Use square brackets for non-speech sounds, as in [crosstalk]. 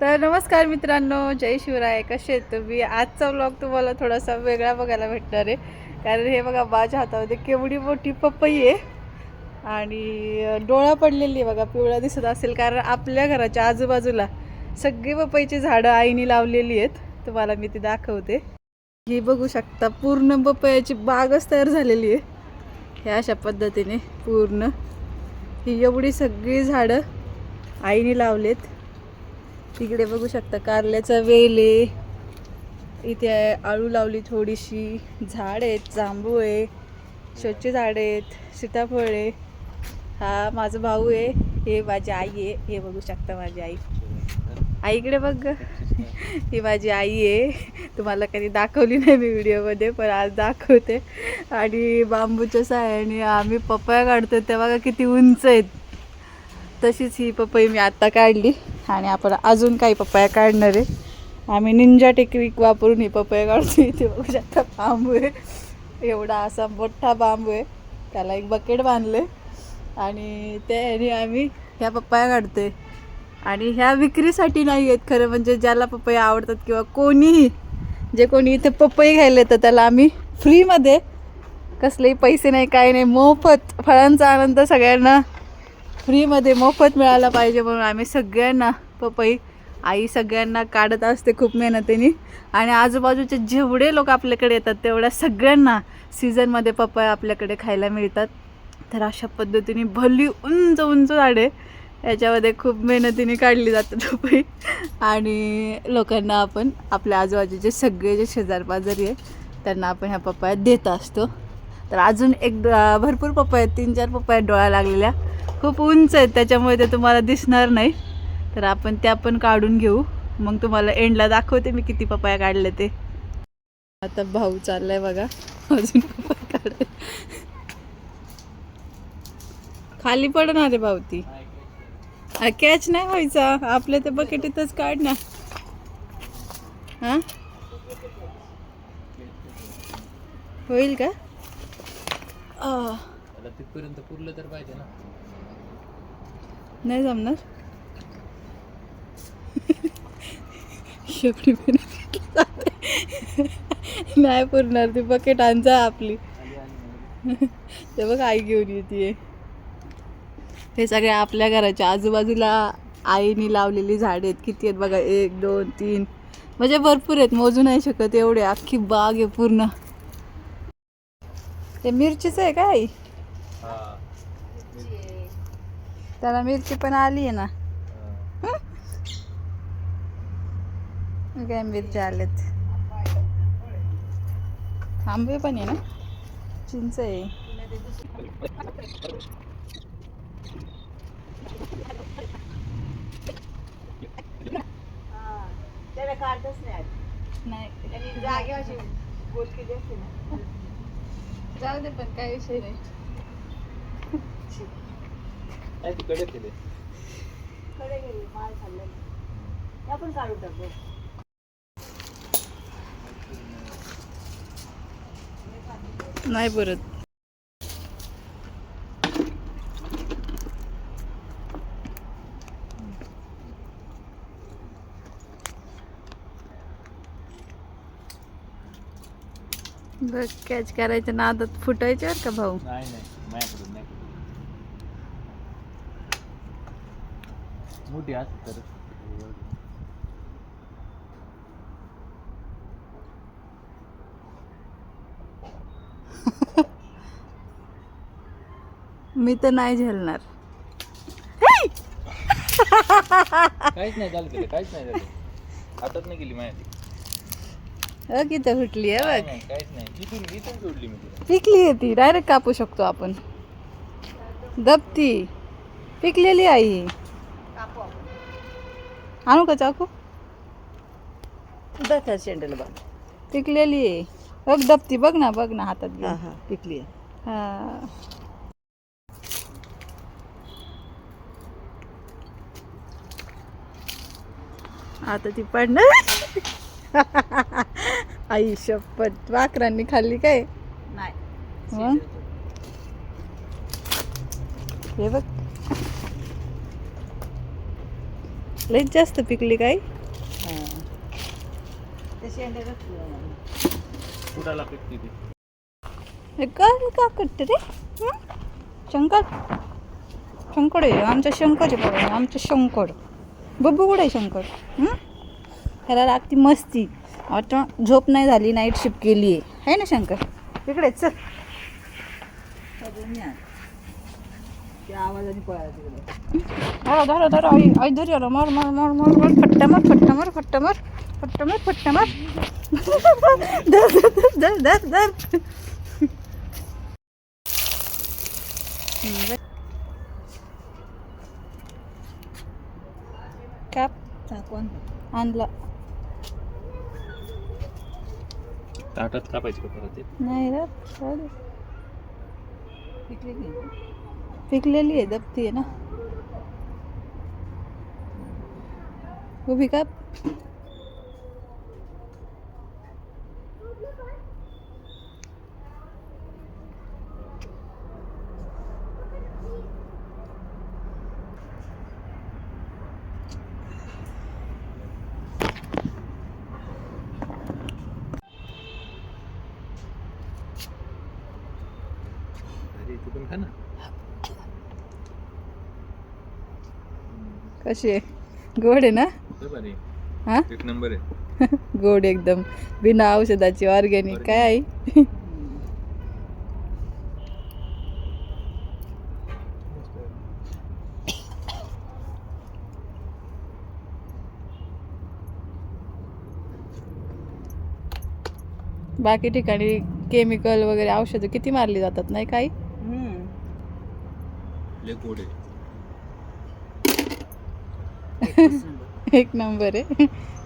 तर नमस्कार मित्रांनो जय शिवराय. कसे आहेत तुम्ही? आजचा ब्लॉग तुम्हाला थोडासा वेगळा बघायला भेटणार आहे. कारण हे बघा माझ्या हातामध्ये केवढी मोठी पपई आहे. आणि डोळा पडलेली आहे बघा पिवळा दिसत असेल. कारण आपल्या घराच्या आजूबाजूला सगळी पपईची झाडं आईने लावलेली आहेत. तुम्हाला मी ती दाखवते. ही बघू शकता पूर्ण पपयाची बागच तयार झालेली आहे. ह्या अशा पद्धतीने पूर्ण. ही एवढी सगळी झाडं आईने लावलेत. तिकडे बघू शकता कारल्याचा वेल आहे. इथे आळू लावली थोडीशी. झाड आहेत जांभूळ आहे स्वच्छ झाड आहेत सीताफळ आहे. हा माझा भाऊ आहे हे माझी आई आहे हे बघू शकता माझी आई. आईकडे बघ ही माझी आई आहे. तुम्हाला कधी दाखवली नाही मी व्हिडिओमध्ये पण आज दाखवते. आणि बांबूच्या साह्याने आम्ही पपया काढतो तेव्हा किती उंच आहेत. तशीच ही पपई मी आत्ता काढली. आणि आपण अजून काही पपया काढणार आहे. आम्ही निंजा टेक्निक वापरून ही पपया काढतो इथे बघू शकता बांबू आहे. एवढा असा मोठा बांबू आहे. त्याला एक बकेट बांधले आणि त्याने आम्ही ह्या पपया काढतोय. आणि ह्या विक्रीसाठी नाही आहेत खरं म्हणजे ज्याला पपया आवडतात किंवा कोणीही जे कोणी इथे पपई घ्यायला येतं त्याला आम्ही फ्रीमध्ये कसलेही पैसे नाही काय नाही मोफत फळांचा आनंद सगळ्यांना फ्रीमध्ये मोफत मिळाला पाहिजे म्हणून आम्ही सगळ्यांना पपई आई सगळ्यांना काढत असते खूप मेहनतीने. आणि आजूबाजूचे जेवढे लोक आपल्याकडे येतात तेवढ्या सगळ्यांना सीझनमध्ये पपई आपल्याकडे खायला मिळतात. तर अशा पद्धतीने भली उंच उंच झाडे याच्यामध्ये खूप मेहनतीने काढली जातात पपई. आणि लोकांना आपण आपल्या आजूबाजूचे सगळे जे शेजारपाजारी आहे त्यांना आपण ह्या पपया देत असतो. तर अजून एक भरपूर पपया आहेत तीन चार पपया डोळ्या लागलेल्या. खूप उंच आहेत त्याच्यामुळे ते तुम्हाला दिसणार नाही. तर आपण त्या पण काढून घेऊ. मग तुम्हाला एंडला दाखवते मी किती पपाया काढले ते. आता भाऊ चाललाय बघा. अजून पपया काढाय खाली पडणार रे भाऊ ती कॅच नाही व्हायचा. आपल्या ते बकेटीतच काढ ना होईल का? पुरलं तर पाहिजे ना. नाही जमणार? शेवटी नाही पुरणार ती बकेट आणजा आपली. ते बघ आई घेऊन येते हे सगळे आपल्या घराच्या आजूबाजूला आईने लावलेली झाडे आहेत. किती आहेत बघा? एक दोन तीन. म्हणजे भरपूर आहेत. मोजू नाही शकत एवढे. अख्खी बाग आहे पूर्ण. ते मिरचीच आहे का आई? त्याला मिरची पण आली आहे ना. काय मिरच्या आल्यात. आंबे पण आहे ना. चिंच आहे. नाही जाऊ दे पण काही विषय नाही. नाही तिकडे केले. आपण काढून टाकू. नाही परत. बघ कॅच करायच्या नादात फुटायचे बरं का भाऊ? नाही नाही माझ्याकडून नाही मोठी असत तर. मी तर नाही झेलणार. काहीच नाही झालं तिला काहीच नाही झालं. नाही गेली. अ किती फुटली आहे बघ. नाही काहीच नाही. इथून इथून सोडली मी तिला. पिकली आहे ती डायरेक्ट कापू शकतो आपण. दबती. पिकलेली आई आणू का चाकू? दथा शेंडल बघ. पिकलेली आहे. बघ दबती बघ ना बघ ना हातात हा. हा पिकली आहे. हा. आता ती पडणार. [laughs] आई शपथ. वाकरांनी खाल्ली काय? नाही. मग? हे बघ. लईच जास्त पिकली काय? हा. कुडाला पिकते ती. काय का करते रे? हं? शंकर? शंकर आहे आमचा शंकर आहे बघा आमचा शंकर. बब्बू कुठे आहे शंकर? हं? ह्याला लागती मस्ती. आता झोप नाही झाली नाईट शिफ्ट केली आहे. है ना शंकर? इकडे चल. त्या आवाजाने पळाला तिकडे. धरा धरा धरा आई आई धरी आला मार मार मार मार मार फट्टा मार फट्टा मार फट्टा मार फट्टा मार फट्टा मार. [laughs] धर धर धर धर धर कॅप कोण आणला. ताटात कापायची का परत नाही रे जाऊ दे. पिकलेली आहे दबती आहे ना. उभी का अरे तू पण खा ना कशी आहे गोड आहे ना? हा? एक नंबर आहे. [laughs] गोड एकदम. बिना औषधाची ऑर्गॅनिक काय आहे [coughs] बाकी ठिकाणी केमिकल वगैरे औषधं किती मारली जातात नाही काही हम्म. लय गोड आहे एकच नंबर. एक नंबर आहे. [laughs] [laughs]